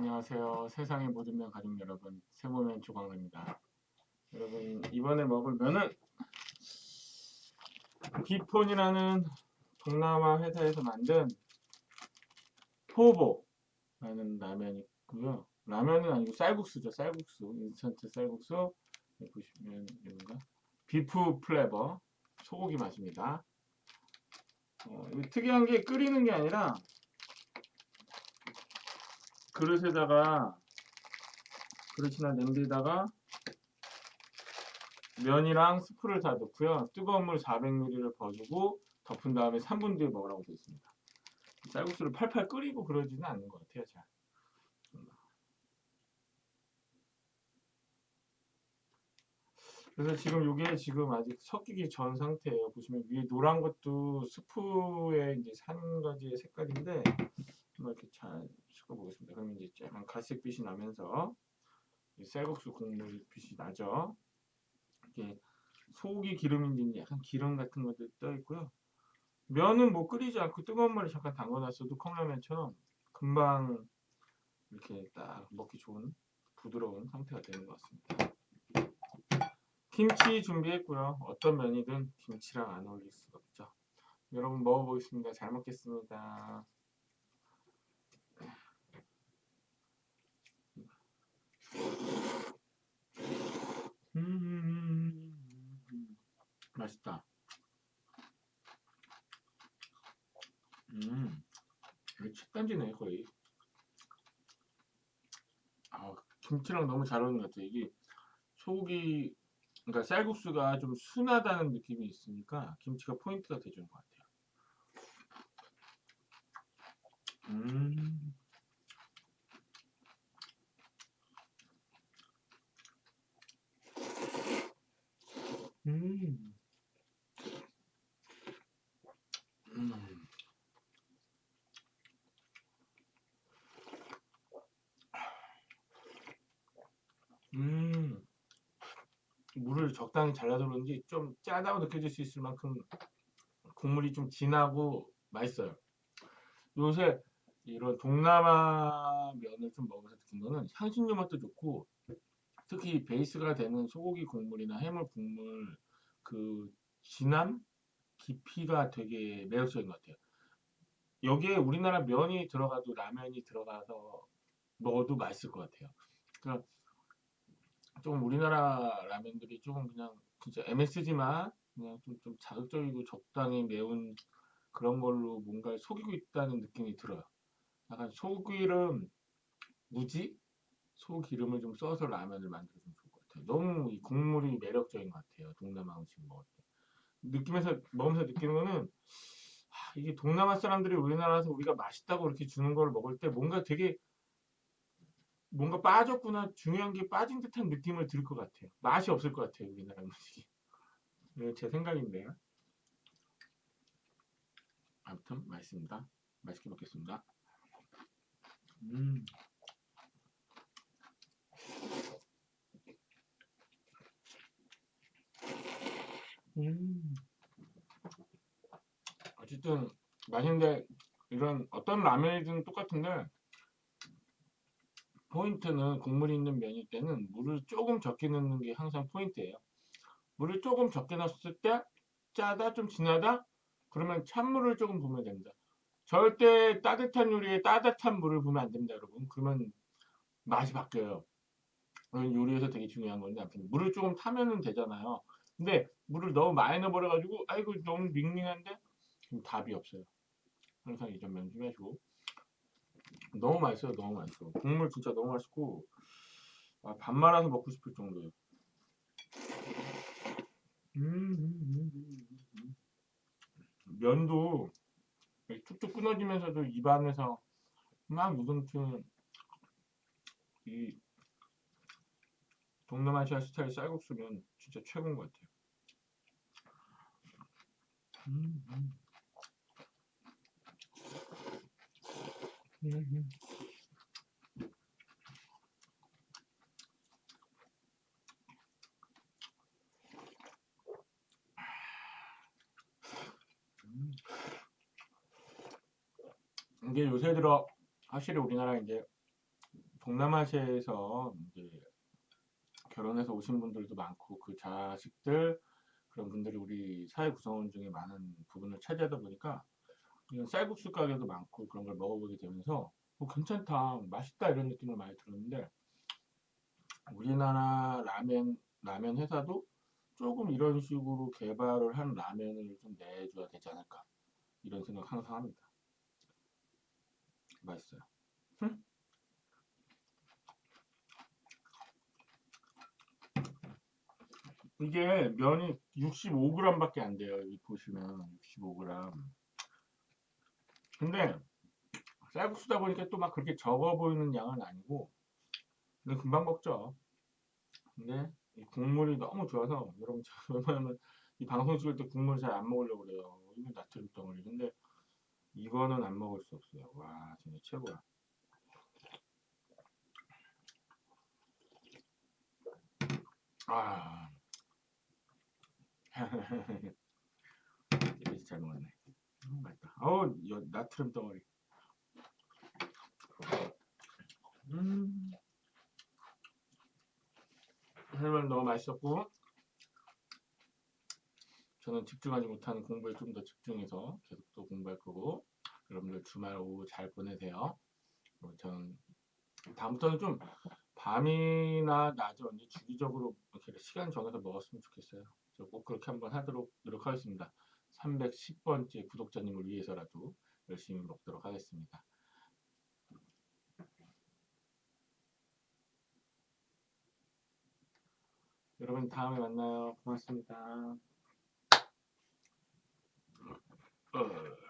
안녕하세요. 세상의 모든 면 가족 여러분, 세모면 조광래입니다. 여러분, 이번에 먹을 면은 비폰이라는 동남아 회사에서 만든 포보라는 라면이 있고요. 라면은 아니고 쌀국수죠. 쌀국수. 인스턴트 쌀국수. 여기 보시면 이런가? 비프 플레버 소고기 맛입니다. 어, 특이한 게 끓이는 게 아니라 그릇에다가 그릇이나 냄비에다가 면이랑 스프를 다 넣고요. 뜨거운 물 400ml를 버주고 덮은 다음에 3분 뒤에 먹으라고 되어 있습니다. 쌀국수를 팔팔 끓이고 그러지는 않는 것 같아요. 잘. 그래서 지금 이게 지금 아직 섞이기 전 상태예요. 보시면 위에 노란 것도 스프에 이제 산 가지의 색깔인데 한번 이렇게 잘 섞어보겠습니다. 그러면 이제 약간 갈색빛이 나면서 이 쌀국수 국물 빛이 나죠. 이게 소고기 기름인지 약간 기름 같은 것들 떠 있고요. 면은 뭐 끓이지 않고 뜨거운 물에 잠깐 담궈놨어도 컵라면처럼 금방 이렇게 딱 먹기 좋은 부드러운 상태가 되는 것 같습니다. 김치 준비했고요. 어떤 면이든 김치랑 안 어울릴 수가 없죠. 여러분 먹어보겠습니다. 잘 먹겠습니다. 음, 맛있다. 음, 이거 책단지네 거의. 아, 김치랑 너무 잘 어울리는 것 같아. 이게 소고기, 그러니까 쌀국수가 좀 순하다는 느낌이 있으니까 김치가 포인트가 돼주는 것 같아요. 음. 음. 음. 음. 물을 적당히 잘라서 그런지 좀 짜다고 느껴질 수 있을 만큼 국물이 좀 진하고 맛있어요. 요새 이런 동남아 면을 좀 먹어서 느낀 거는 향신료 맛도 좋고 특히 베이스가 되는 소고기 국물이나 해물 국물 그 진함 깊이가 되게 매력적인 것 같아요. 여기에 우리나라 면이 들어가도 라면이 들어가서 먹어도 맛있을 것 같아요. 그러니까 좀 우리나라 라면들이 조금 그냥 진짜 MSG만 그냥 좀, 좀 자극적이고 적당히 매운 그런 걸로 뭔가를 속이고 있다는 느낌이 들어요. 약간 소기름 무지 소기름을 좀 써서 라면을 만들어주면 좋을 것 같아요. 너무 이 국물이 매력적인 것 같아요. 동남아 음식 먹을 때. 느끼면서 먹으면서 느끼는 거는 하, 이게 동남아 사람들이 우리나라에서 우리가 맛있다고 이렇게 주는 걸 먹을 때 뭔가 되게 뭔가 빠졌구나 중요한 게 빠진 듯한 느낌을 들 것 같아요. 맛이 없을 것 같아요. 우리나라 음식이. 이거 제 생각인데요. 아무튼 맛있습니다. 맛있게 먹겠습니다. 음. 음. 어쨌든 맛있는데 이런 어떤 라면이든 똑같은데 포인트는 국물이 있는 면일 때는 물을 조금 적게 넣는 게 항상 포인트예요. 물을 조금 적게 넣었을 때 짜다 좀 진하다 그러면 찬물을 조금 부으면 됩니다. 절대 따뜻한 요리에 따뜻한 물을 부으면 안 됩니다, 여러분. 그러면 맛이 바뀌어요. 요리에서 되게 중요한 건데 물을 조금 타면은 되잖아요. 근데 물을 너무 많이 넣어버려가지고 아이고 너무 밍밍한데 그럼 답이 없어요. 항상 이점 명심하시고 너무 맛있어요. 너무 맛있어. 국물 진짜 너무 맛있고 아, 밥 말아서 먹고 싶을 정도예요. 면도 툭툭 끊어지면서도 입안에서 막 무성층 이 동남아시아 스타일 쌀국수면 진짜 최고인 것 같아요. 이게 요새 들어 확실히 우리나라 이제 동남아시아에서 이제 결혼해서 오신 분들도 많고 그 자식들 그런 분들이 우리 사회 구성원 중에 많은 부분을 차지하다 보니까 이런 쌀국수 가게도 많고 그런 걸 먹어보게 되면서 어, 괜찮다, 맛있다 이런 느낌을 많이 들었는데 우리나라 라면 라면 회사도 조금 이런 식으로 개발을 한 라면을 좀 내줘야 되지 않을까 이런 생각 항상 합니다. 맛있어요. 응? 이게 면이 65g밖에 안 돼요. 여기 보시면 65g. 근데 쌀국수다 보니까 또 막 그렇게 적어 보이는 양은 아니고 근데 금방 먹죠. 근데 이 국물이 너무 좋아서 여러분 웬만하면 이 방송 찍을 때 국물 잘 안 먹으려고 그래요. 이거 나트륨 덩어리. 근데 이거는 안 먹을 수 없어요. 와 진짜 최고야. 아. 이제 잘 먹었네. 음, 맛있다. 어우, 여- 나트륨 덩어리. 음. 설명 너무 맛있었고, 저는 집중하지 못하는 공부에 좀 더 집중해서 계속 또 공부할 거고, 여러분들 주말 오후 잘 보내세요. 그리고 저는 다음부터는 좀 밤이나 낮에 언제 주기적으로 이렇게 시간 정해서 먹었으면 좋겠어요. 꼭 그렇게 한번 하도록 노력하겠습니다. 310번째 구독자님을 위해서라도 열심히 먹도록 하겠습니다. 여러분 다음에 만나요. 고맙습니다. 어.